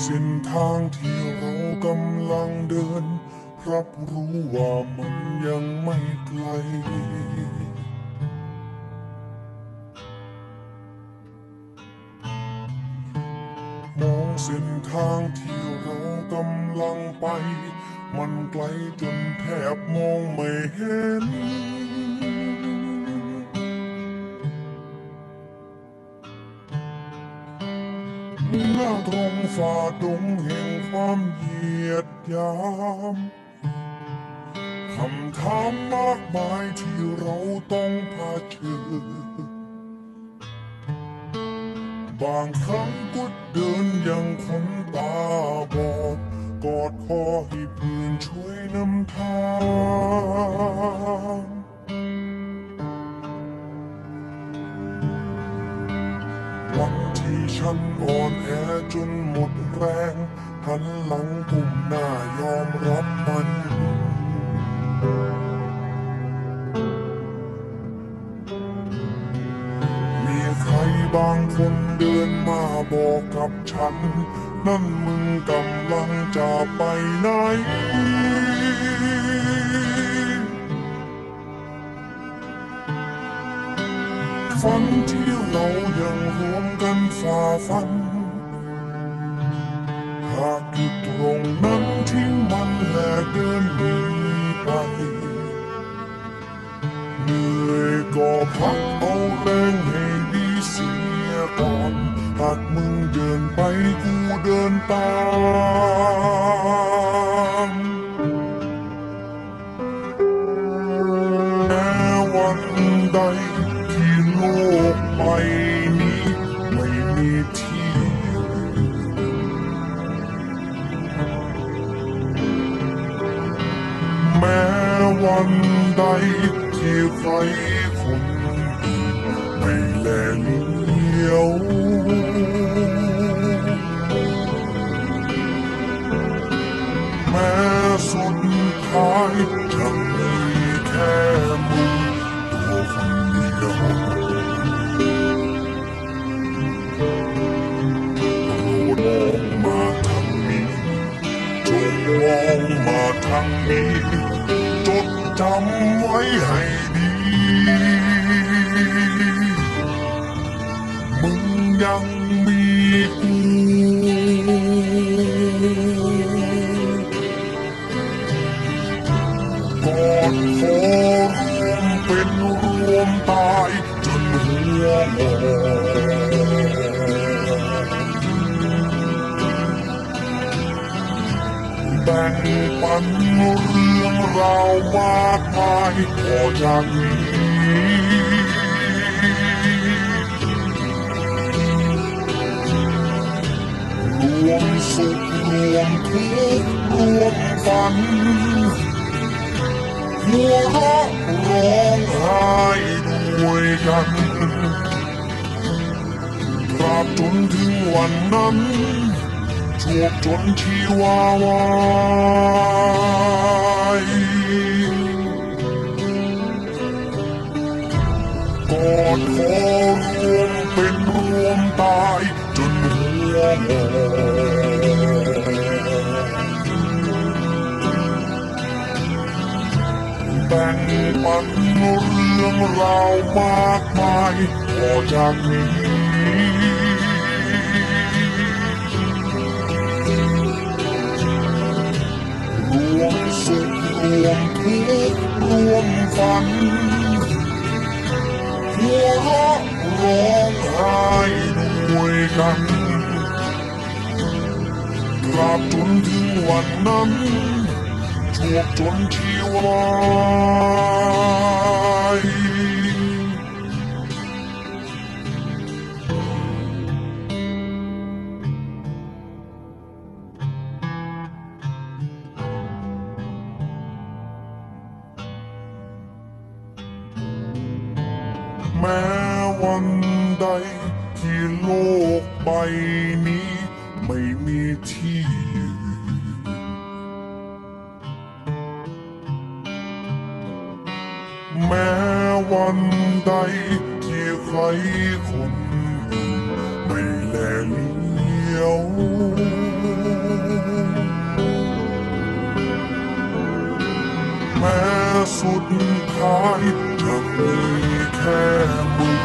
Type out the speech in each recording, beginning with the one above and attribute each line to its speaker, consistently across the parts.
Speaker 1: เส้นทางที่เรากำลังเดิน รับรู้ว่ามันยังไม่ไกล มองเส้นทางที่เรากำลังไป มันไกลจนแทบมองไม่เห็น หน้าตรงฝ่าดงแห่งความเหยียดยามคำถามมากมายที่เราต้องเผชิญบางครั้งก็เดินอย่างคนตาบอด กอดคอให้เพื่อนช่วยนำทางวัน ฉันอ่อนแอจนหมดแรงหันหลังกุมหน้ายอมรับมันมีใครบางคนเดินมาบอกกับฉัน นั่นมึงกำลังจะไปไหนฝันที่เรายังรวมกัน ฝ่าฟัน หากอยู่ตรงนั้นที่มันและเดินหนีไปเหนื่อยก็พักเอาแรงให้ดีเสียก่อนหากมึงเดินไปกูเดินตามแม้วันใด วันใด จำไว้ให้ดี มึงยังมีกูกอดคอรวมเป็นรวมตายจนหัวงอแบ่งปันเรือ งรามากมายพอจากนี้รวมสุขรวมทุกข์รวมฝันหัวเราะร้องไห้ด้วยกันตราบจนถึงวันนั้นจวบจนชีวาวา กอดคอรวมเป็นรวมตายจนหัวงอแบ่งปันเรื่องราวมากมายพอจากนี้รวม วมทุกรวมฝันหัวเราะร้องไห้ด้วยกันตราบจนถึงวันนั้นจวบจนที่วาย แม้วันใด ที่โลกใบนี้ ไม่มีที่อยู่แม้วันใด ที่ใครคนอื่นไม่แลเลียวแม้ สุดท้ายจะมีแค่มึง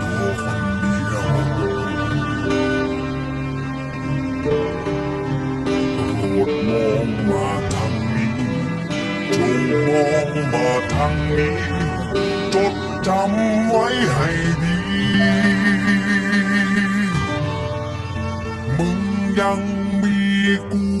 Speaker 1: ตัวคนเดียวโปรดมองมาทางนี้จงมองมาทางนี้ จดจำไว้ให้ดี มึงยังมีกู